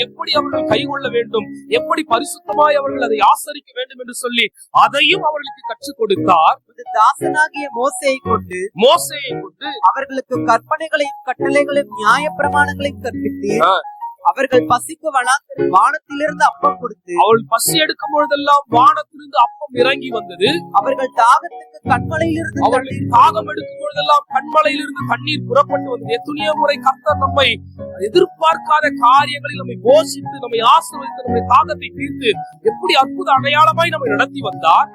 எப்படி அவர்கள் கைக்கொள்ள வேண்டும்? எப்படி பரிசுத்தமாய் அவர்கள் அதை ஆசரிக்க வேண்டும் என்று சொல்லி அதையும் அவர்களுக்கு கற்றுக் கொடுத்தார். தாசனாகிய மோசேயை கொண்டு மோசையை கொண்டு அவர்களுக்கு கற்பனைகளையும் கட்டளைகளையும் நியாய பிரமாணங்களையும் கற்பித்து. அவர்கள் பசிக்கு வனாந்தர வானத்திலிருந்து அப்பம் கொடுத்து அவள் பசி எடுக்கும் பொழுதெல்லாம் வானத்திலிருந்து அப்பம் இறங்கி வந்தது. அவர்கள் தாகத்துக்கு கண்மலையிலிருந்து அவர்கள் தாகம் எடுக்கும் பொழுதெல்லாம் கண்மலையிலிருந்து தண்ணீர் புறப்பட்டு வந்தது. எத்தனையோ முறை கர்த்தர் நம்மை எதிர்பார்க்காத காரியங்களில் நம்மை போஷித்து நம்மை ஆசீர்வதித்து நம்முடைய தாகத்தை தீர்த்து எப்படி அற்புத அடையாளமாய் நம்மை நடத்தி வந்தார்.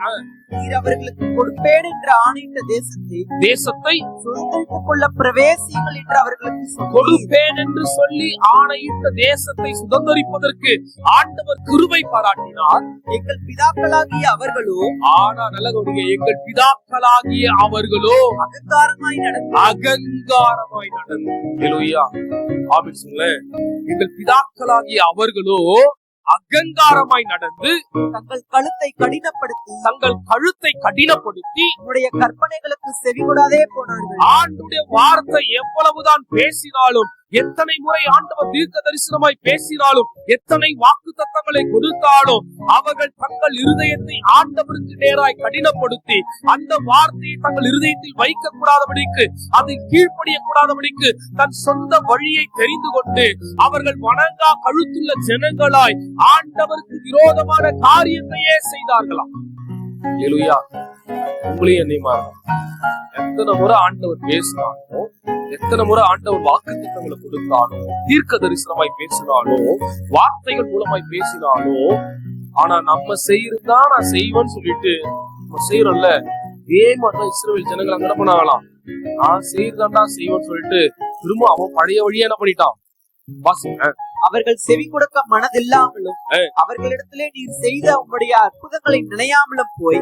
நீர் அவர்களுக்கு கொடுப்பேன் என்று ஆணையிட்ட தேசத்தை தேசத்தை சுதந்திரித்துக் கொள்ள பிரவேசியுங்கள் என்று அவர்களுக்கு கொடுப்பேன் என்று சொல்லி ஆணையிட்ட தேசத்தை சுதந்திரிப்பதற்கு ஆண்டவர் கிருபை பாராட்டினார் எங்கள் பிதாக்களாகிய அவர்களோ ஆனா நல்ல கவனிங்க எங்கள் பிதாக்களாகிய அவர்களோ அகங்காரமாய் நடந்து அகங்காரமாய் நடந்து ஹalleluya. ஆமென் சொல்லுங்களேன். எங்கள் பிதாக்களாகிய அவர்களோ அகங்காரமாய் நடந்து தங்கள் கழுத்தை கடினப்படுத்தி தங்கள் கழுத்தை கடினப்படுத்தி உன்னுடைய கற்பனைகளுக்கு செவிகொடாதே போனார்கள் ஆண்டுடைய வார்த்தை எவ்வளவுதான் பேசினாலும் எத்தனை முறை ஆண்டவர் தீர்க்க தரிசனமாய் பேசினாலும் எத்தனை வாக்கு தத்தங்களை கொடுத்தாலும் அவர்கள் தங்கள் இருதயத்தை ஆண்டவருக்கு நேராய் கடினப்படுத்தி அந்த வார்த்தையை தங்கள் இருதயத்தில் வைக்க கூடாதபடிக்கு அதை கீழ்ப்படிய கூடாதபடிக்கு தன் சொந்த வழியை தெரிந்து கொண்டு அவர்கள் வணங்கா கழுத்துள்ள ஜனங்களாய் ஆண்டவருக்கு விரோதமான காரியத்தையே செய்தார்களாம் ஹalleluya. உங்களையும் எத்தனை முறை ஆண்டவர் பேசினாலும் எத்தனை முறை ஆண்டவர் வாக்கு திட்டங்களை கொடுத்தாலும் தீர்க்க தரிசனமாய் பேசினாலும் வார்த்தைகள் மூலமாய் பேசினாலும் ஆனா நம்ம செய்யறதா நான் செய்வேன்னு சொல்லிட்டு நம்ம செய்யறோம்ல. இதே மாதிரிதான் இஸ்ரேல் ஜனங்கள் அங்க என்ன பண்ணாங்களாம் நான் செய்யறதாண்டா செய்வேன்னு சொல்லிட்டு திரும்ப அவன் பழைய வழியா என்ன பண்ணிட்டான்? வாசிங்க. அவர்கள் செவி கொடுக்க மனதில்லாமலும். அவர்களிடத்திலே நீர் செய்த உம்முடைய அற்புதங்களை நினையாமலும் போய்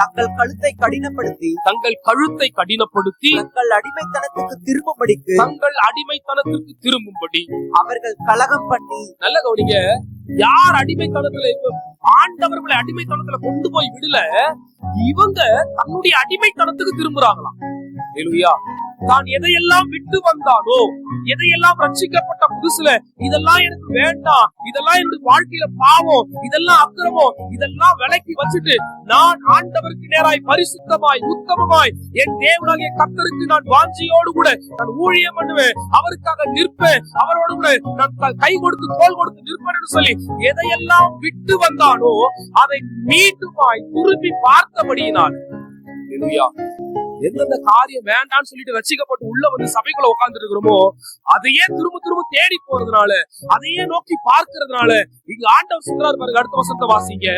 தங்கள் கழுத்தை கடினப்படுத்தி தங்கள் கழுத்தை கடினப்படுத்தி தங்கள் அடிமைத்தனத்துக்கு திரும்பும்படிக்கு தங்கள் அடிமைத்தனத்திற்கு திரும்பும்படி அவர்கள் கலகம் பண்ணி நல்ல கவனிங்க யார் அடிமைத்தனத்துல ஆண்டவர்களை அடிமைத்தனத்துல கொண்டு போய் விடல இவங்க தன்னுடைய அடிமைத்தனத்துக்கு திரும்புறாங்களாம். தான் எதையெல்லாம் விட்டு வந்தானோ எதையெல்லாம் நான் புதுசுல இதெல்லாம் எனக்கு வேண்டாம். இதெல்லாம் என்னுடைய வாழ்க்கையில பாவம். இதெல்லாம் அக்கிரமம். இதெல்லாம் விலக்கி வச்சுட்டு நான் ஆண்டவருக்கு நேராய் பரிசுத்தமாய் உத்தமமாய் என் தேவனாகிய கத்தருக்கு நான் வாஞ்சியோடு கூட நான் ஊழியம் பண்ணுவேன். அவருக்காக நிற்பேன். அவரோடு கூட நான் கை கொடுத்து தோல் கொடுத்து நிற்பேன் சொல்லி எதையெல்லாம் விட்டு வந்தானோ அதை மீண்டுமாய் திரும்பி பார்த்தபடியினால். ஹalleluya. எந்தெந்த காரியம் வேண்டாம்னு சொல்லிட்டு ரசிக்கப்பட்டு உள்ள வந்து சபைக்குள்ள உட்கார்ந்து இருக்கிறோமோ அதையே திரும்ப திரும்ப தேடி போறதுனால அதையே நோக்கி பார்க்கறதுனால இங்க ஆண்டவர் சொல்றாரு பாருங்க அடுத்த வசனத்தை வாசிங்க.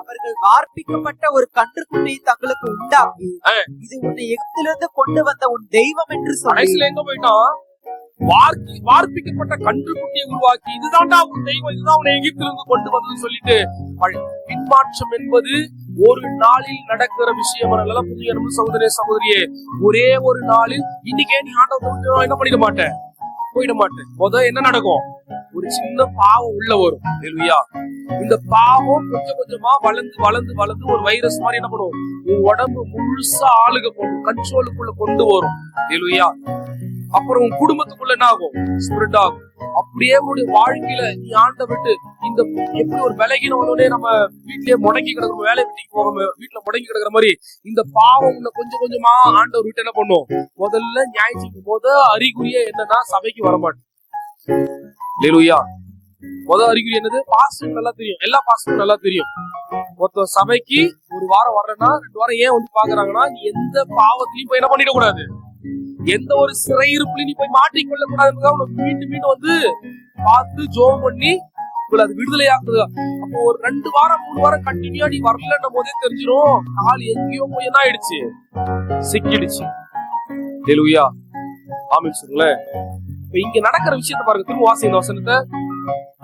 அவர்கள் வார்ப்பிக்கப்பட்ட ஒரு கன்றுக்குட்டியை தங்களுக்கு உண்டாக்கி. இது உன்னை எகிப்திலிருந்து கொண்டு வந்த உன் தெய்வம் என்று சொல்லி. எங்க வார்ப்பி வார்ப்பிக்கப்பட்ட கன்றுக்குட்டியை உருவாக்கி இதுதான்டா உன் தெய்வம் இதுதான் உன்னை எகிப்திலிருந்து கொண்டு வந்ததுன்னு சொல்லிட்டு பின்மாற்றம் என்பது ஒரு நாளில் நடக்கிற விஷயம். அல்ல புதிய சகோதரிய சகோதரியே ஒரே ஒரு நாளில் இன்னைக்கே நீ ஆண்டவத்தை என்ன பண்ணிட மாட்டேன் போயிட மாட்டேன் முத என்ன நடக்கும்? ஒரு சின்ன பாவம் உள்ள வரும். ஹalleluya. இந்த பாவம் கொஞ்சம் கொஞ்சமா வளர்ந்து வளர்ந்து வளர்ந்து ஒரு வைரஸ் மாதிரி என்ன பண்ணும்? உன் உடம்பு முழுசா ஆளுக போகும். கண்ட்ரோலுக்குள்ள கொண்டு வரும். ஹalleluya. அப்புறம் உன் குடும்பத்துக்குள்ள என்ன ஆகும்? ஸ்பிரிட் ஆகும். அப்படியே உன்னுடைய வாழ்க்கையில நீ ஆண்ட விட்டு இந்த எப்படி ஒரு விலகின உடனே நம்ம வீட்லயே முடங்கி கிடக்குற வேலை வீட்டுக்கு போகாம வீட்டுல முடங்கி கிடக்குற மாதிரி இந்த பாவம் உன்னை கொஞ்சம் கொஞ்சமா ஆண்டவர் விட்டு என்ன பண்ணும்? முதல்ல ஞாயிற்றுக்கு போத அறிகுறியே என்னன்னா சபைக்கு வரமாட்டேன். லேலுயா முத அறிகுறி என்னது? பாஸ்டர் நல்லா தெரியும். எல்லா பாஸ்டரும் நல்லா தெரியும். மொத்த சபைக்கு ஒரு வாரம் வர்றேன்னா ரெண்டு வாரம் ஏன் வந்து பாக்குறாங்கன்னா நீ எந்த பாவத்திலையும் போய் என்ன பண்ணிட கூடாது எந்த ஒரு சிறையிருப்புலையும் நீ போய் மாட்டிக்கொள்ள கூடாதுன்னு உனக்கு மீண்டும் மீண்டும் வந்து பார்த்து ஜோம் பண்ணி உங்களை அது விடுதலை ஆகுது அப்போ ஒரு ரெண்டு வாரம் மூணு வாரம் கண்டினியூா நீ வரலன்னும் போதே தெரிஞ்சிடும் நாள் எங்கேயோ போய் என்ன ஆயிடுச்சு? சிக்கிடுச்சு. தெலுவியா ஆமின்னு சொல்லுங்களேன். இப்ப இங்க நடக்கிற விஷயத்த பாருங்க. திரும்ப வாசிங்க வசனத்தை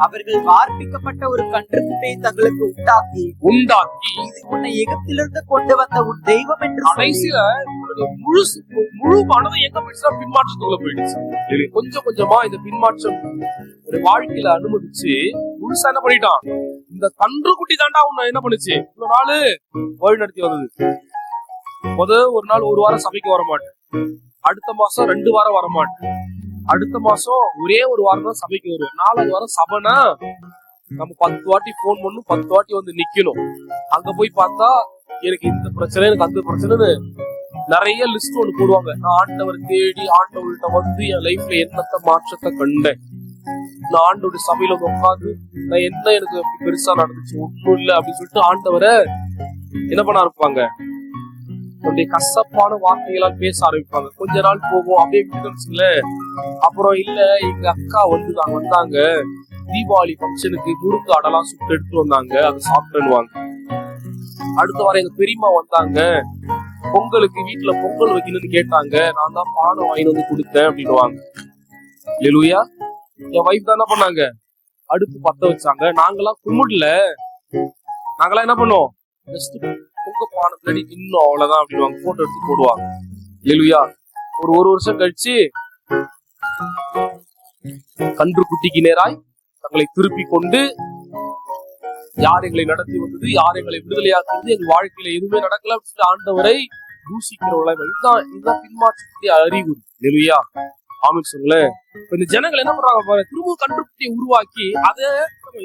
அவர்கள் வார்ப்பிக்கப்பட்ட ஒரு கன்றுக்குட்டியை தங்களுக்கு உண்டாக்கி உண்டாக்கி இது உன்னை எகிப்திலிருந்து கொண்டு வந்த உன் தெய்வம் என்று கடைசியில முழு முழு மனதை எங்க போயிடுச்சுன்னா பின்மாற்றத்துக்குள்ள போயிடுச்சு. கொஞ்சம் கொஞ்சமா இந்த பின்மாற்றம் ஒரு வாழ்க்கையில அனுமதிச்சு முழுசா என்ன பண்ணிட்டான்? இந்த கன்று குட்டி தாண்டா உன்னை என்ன பண்ணுச்சு? இவ்வளவு நாளு வழி நடத்தி வந்தது. முத ஒரு நாள் ஒரு வாரம் சபைக்கு வர மாட்டேன் அடுத்த மாசம் ரெண்டு வாரம் வர மாட்டேன் அடுத்த மாசம் ஒரே ஒரு வாரம் தான் சபைக்கு வருவேன் நாலாவது வாரம் சபைனா நம்ம பத்து வாட்டி போன் பண்ணும் பத்து வாட்டி வந்து நிக்கணும். அங்க போய் பார்த்தா எனக்கு இந்த பிரச்சனை எனக்கு அந்த பிரச்சனைன்னு நிறைய லிஸ்ட் ஒண்ணு போடுவாங்க. நான் ஆண்டவர் தேடி ஆண்டவர்கிட்ட வந்து என் லைஃப்ல என்னத்த மாற்றத்தை கண்டேன். நான் ஆண்டோட சபையில வந்து உட்காந்து நான் என்ன எனக்கு பெருசா நடந்துச்சு ஒன்றும் இல்லை அப்படின்னு சொல்லிட்டு ஆண்டவரை என்ன பண்ண இருப்பாங்க தன்னுடைய கசப்பான வார்த்தைகளால் பேச ஆரம்பிப்பாங்க. கொஞ்ச நாள் போகும் அப்படியே விட்டுச்சுங்களேன் அப்புறம் இல்ல எங்க அக்கா வந்து நாங்க வந்தாங்க. தீபாவளி ஃபங்க்ஷனுக்கு முறுக்கு அடலாம் சுட்டு எடுத்து வந்தாங்க. அதை சாப்பிட்டுவாங்க அடுத்த வாரம் எங்க பெரியம்மா வந்தாங்க. பொங்கலுக்கு வீட்டுல பொங்கல் வைக்கணும்னு கேட்டாங்க. நான் தான் பானை வாங்கிட்டு வந்து கொடுத்தேன் அப்படின்னுவாங்க. லெலுயா என் வைஃப் தான் என்ன பண்ணாங்க? அடுப்பு பத்த வச்சாங்க. நாங்கெல்லாம் கும்பிடல. நாங்கெல்லாம் என்ன பண்ணுவோம் ஜஸ்ட் உங்க பானத்துல நீ இன்னும் அவ்வளவுதான் அப்படிவாங்க போட்டோ எடுத்து போடுவாங்க. எழுவியா ஒரு ஒரு வருஷம் கழிச்சு கன்று குட்டிக்கு நேராய் தங்களை திருப்பி கொண்டு யார் எங்களை நடத்தி வந்தது யார் எங்களை விடுதலையாக்குறது எங்க வாழ்க்கையில எதுவுமே நடக்கல அப்படின்னு சொல்லிட்டு ஆண்டவரை தூசிக்கிறவளை இதுதான் இதுதான் பின்மாற்றக்கூடிய அறிகுறி. நெலுயா ஆமின்னு சொல்லுங்களேன். இந்த ஜனங்கள் என்ன பண்றாங்க பாருங்க திரும்ப கண்டுபிடியை உருவாக்கி அதை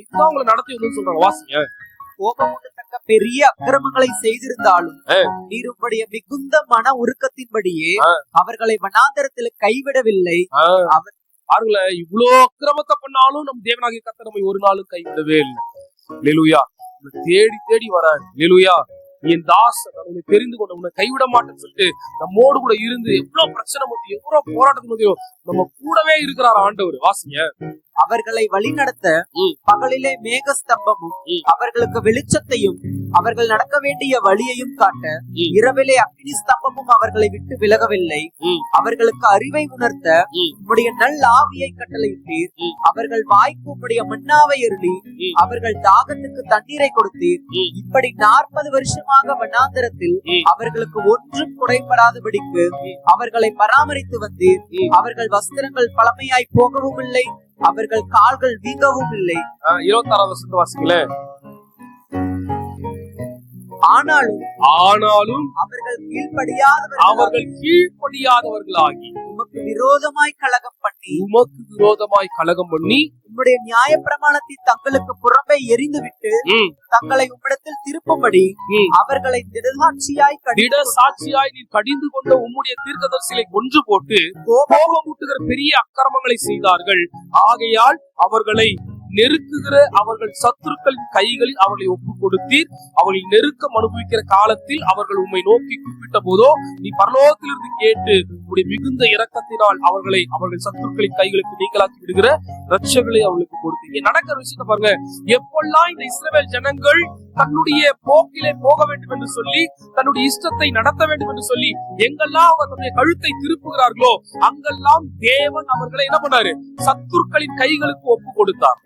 இதுதான் உங்களை நடத்தி வந்து சொல்றாங்க. வாசிங்க. கோபமுண்டத்தக்க பெரிய அக்கிரமங்களை செய்திருந்தாலும். நீர் மிகுந்த மன உருக்கத்தின்படியே. அவர்களை வனாந்தரத்தில் கைவிடவில்லை. அவர் பாருங்களேன் இவ்வளோ அக்கிரமத்தை பண்ணாலும் நம்ம தேவனாகிய கத்த நம்மை ஒரு நாளும் கைவிடவே இல்லை. லெலுயா தேடி தேடி வராரு. லெலுயா நீ என் தாசன் உன்னை தெரிந்து கொண்ட உன்னை கைவிட மாட்டேன்னு சொல்லிட்டு நம்மோடு கூட இருந்து எவ்வளவு பிரச்சனை மத்தியும் எவ்வளவு போராட்டத்து மத்தியும் நம்ம கூடவே இருக்கிறார் ஆண்டவர் வாசிங்க அவர்களை வழிநடத்த. பகலிலே மேகஸ்தம்பமும் ம். அவர்களுக்கு வெளிச்சத்தையும் அவர்கள் நடக்க வேண்டிய வழியையும் காட்ட. இரவிலே அக்னி ஸ்தம்பமும் அவர்களை விட்டு விலகவில்லை. அவர்களுக்கு அறிவை உணர்த்த. உம்முடைய நல் ஆவியை கட்டளையிட்டீர். அவர்கள் வாய்க்கு உம்முடைய மன்னாவை அருளி ம். அவர்கள் தாகத்துக்கு தண்ணீரை கொடுத்தீர். இப்படி நாற்பது வருஷமாக வனாந்தரத்தில் ம். அவர்களுக்கு ஒன்றும் குறைபடாதபடிக்கு அவர்களை பராமரித்து வந்தீர். அவர்கள் வஸ்திரங்கள் பழமையாய் போகவும் இல்லை அவர்கள் கால்கள் வீங்கவும் இல்லை ஆஹ், இருபத்தாறாவது வருஷத்து வாசிங்களேன் ஆனாலும் ஆனாலும் அவர்கள் கீழ்ப்படியாதவர்கள் அவர்கள் கீழ்ப்படியாதவர்களாகி உமக்கு விரோதமாய் கலகம் பண்ணி உமக்கு விரோதமாய் கலகம் பண்ணி உம்முடைய நியாயப்பிரமாணத்தை தங்களுக்கு புறம்பே எரிந்துவிட்டு ம், தங்களை உம்மிடத்தில் திருப்பும்படி. அவர்களை திடசாட்சியாய் திட சாட்சியாய் நீ கடிந்து கொண்ட உம்முடைய தீர்க்கதரிசிகளை கொன்று போட்டு கோபமூட்டுகிற பெரிய அக்கிரமங்களை செய்தார்கள் ஆகையால் அவர்களை நெருக்குகிற அவர்கள் சத்துருக்களின் கைகளில் அவர்களை ஒப்பு கொடுத்தீர் அவர்களை நெருக்கம் அனுபவிக்கிற காலத்தில் அவர்கள் உம்மை நோக்கி கூப்பிட்ட போதோ நீ பரலோகத்திலிருந்து கேட்டு உடைய மிகுந்த இரக்கத்தினால் அவர்களை அவர்கள் சத்துருக்களின் கைகளுக்கு நீங்களாக்கி விடுகிற ரட்சங்களை அவர்களுக்கு கொடுத்தீங்க நடக்கிற விஷயத்த பாருங்க. எப்பெல்லாம் இந்த இஸ்ரேல் ஜனங்கள் தன்னுடைய போக்கிலே போக வேண்டும் என்று சொல்லி தன்னுடைய இஷ்டத்தை நடத்த வேண்டும் என்று சொல்லி எங்கெல்லாம் அவர் தன்னுடைய கழுத்தை திருப்புகிறார்களோ அங்கெல்லாம் தேவன் அவர்களை என்ன பண்ணாரு? சத்துருக்களின் கைகளுக்கு ஒப்பு கொடுத்தார்.